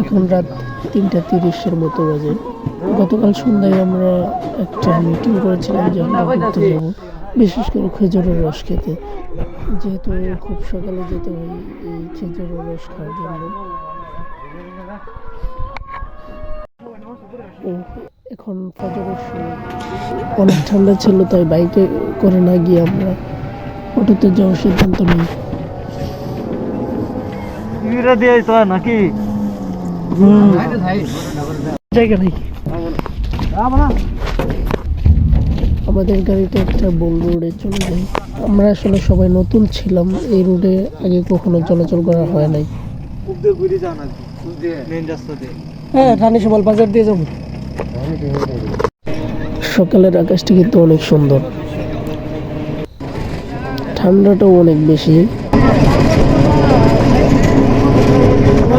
এখন রাত তিনটা তিরিশের মতো বাজে। গতকাল সন্ধ্যায় আমরা একটা মিটিং করেছিলাম যে আমরা ঘুরতে যাব, বিশেষ করে খেজুরের রস খেতে। যেহেতু খুব সকালে যেতে হয় এই খেজুরের রস খাওয়ার জন্য। এখন ফজরের সময়। অনেক ঠান্ডা ছিল, তাই বাইকে করে না গিয়ে আমরা অটোতে যাওয়ার সিদ্ধান্ত নিই। দিয়ে তো নাকি? আমাদের গাড়িটা একটা বোল রোডে চলে যায়। আমরা আসলে সবাই নতুন ছিলাম, এই রোডে আগে কখনো চলাচল করা হয় নাই। হ্যাঁ রানী সমাল বাজার দিয়ে যাব। সকালের আকাশটা কিন্তু অনেক সুন্দর। ঠান্ডাটাও অনেক বেশি।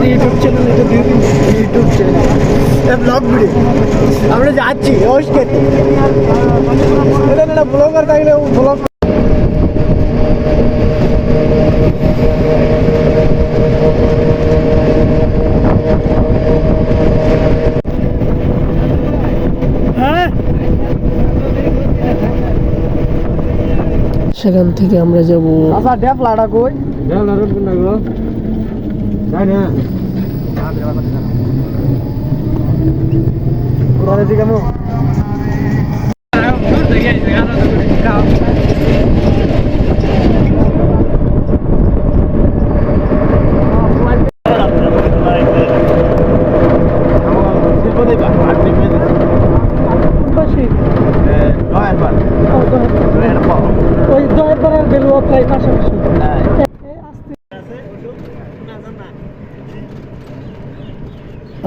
ইউটিউব চ্যানেল এটা ইউটিউব চ্যানেল ব্লগ ভিডিও আমরা যাচ্ছি রোজ খেতে। এটা একটা ব্লগার থাকলে ব্লগ হ্যাঁ? সেখান থেকে আমরা যাব। আচ্ছা ড্যাপ লাড়া কই? ড্যাপ লাড়া কোন না গো তাই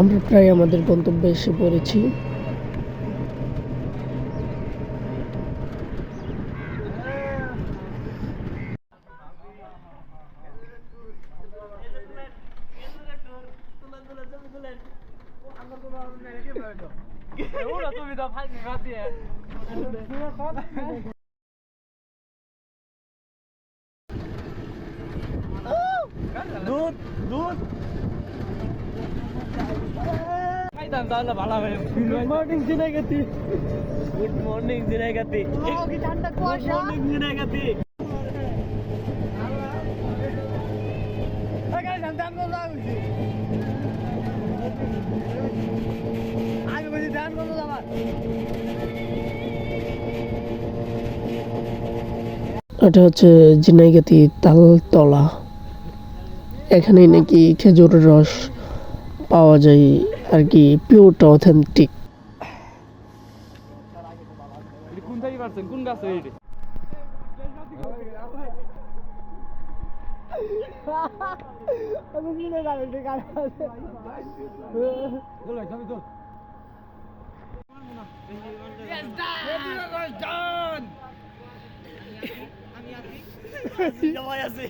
আমরা প্রায় আমাদের গন্তব্যে এসে পড়েছি। Good morning Jinagati good morning Jinagati good morning আমি বলছি ধ্যান এটা হচ্ছে জিনাইগাতি তালতলা। এখানেই নাকি খেজুরের রস পাওয়া যায়। আর কি পিওরটা অথেন্টিক কোন থেকে পারছেন কোন গাছে এইটি আমি মিলে যাবে আছে।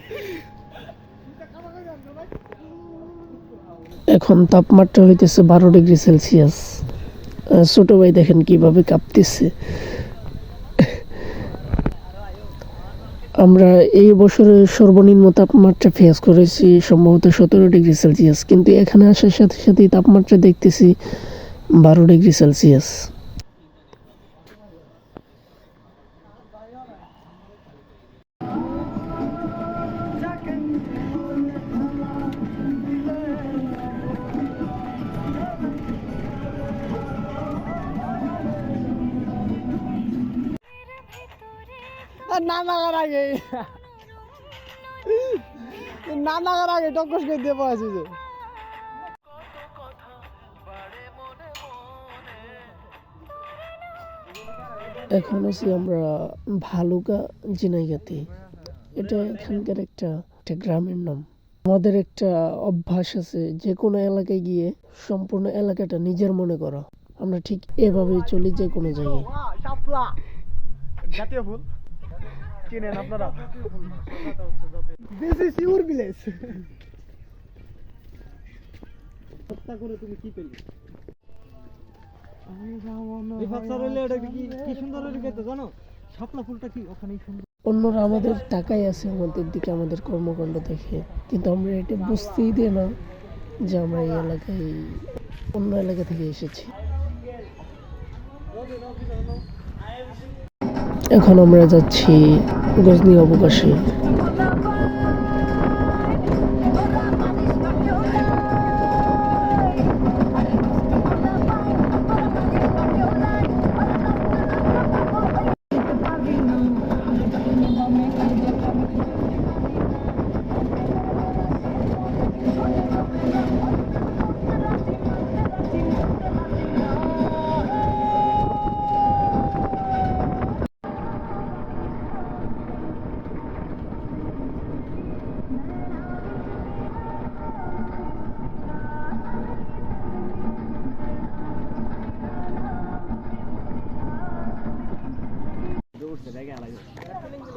এখন তাপমাত্রা হইতেছে বারো ডিগ্রি সেলসিয়াস। ছোট ভাই দেখেন কীভাবে কাঁপতেছে। আমরা এই বছরের সর্বনিম্ন তাপমাত্রা ফেস করেছি সম্ভবত সতেরো ডিগ্রি সেলসিয়াস, কিন্তু এখানে আসার সাথে সাথে তাপমাত্রা দেখতেছি বারো ডিগ্রি সেলসিয়াস। লাগার আগে। না আগে টকস করে দিয়ে পাওয়া যে। এখন আছি আমরা ভালুকা জিনাইগাতি। এটা এখানকার একটা একটা গ্রামের নাম। আমাদের একটা অভ্যাস আছে যে কোনো এলাকায় গিয়ে সম্পূর্ণ এলাকাটা নিজের মনে করা। আমরা ঠিক এভাবেই চলি যে কোনো জায়গায় জাতীয় ফুল। চিনেন আপনারা? দিস ইজ ইউর ভিলেজ হত্যা করে তুমি কি পেলে? অন্যরা আমাদের টাকাই আছে আমাদের দিকে আমাদের কর্মকাণ্ড দেখে। কিন্তু আমরা এটা বুঝতেই দিই না যে আমরা এই এলাকায় অন্য এলাকা থেকে এসেছি। এখন আমরা যাচ্ছি গজনি অবকাশে।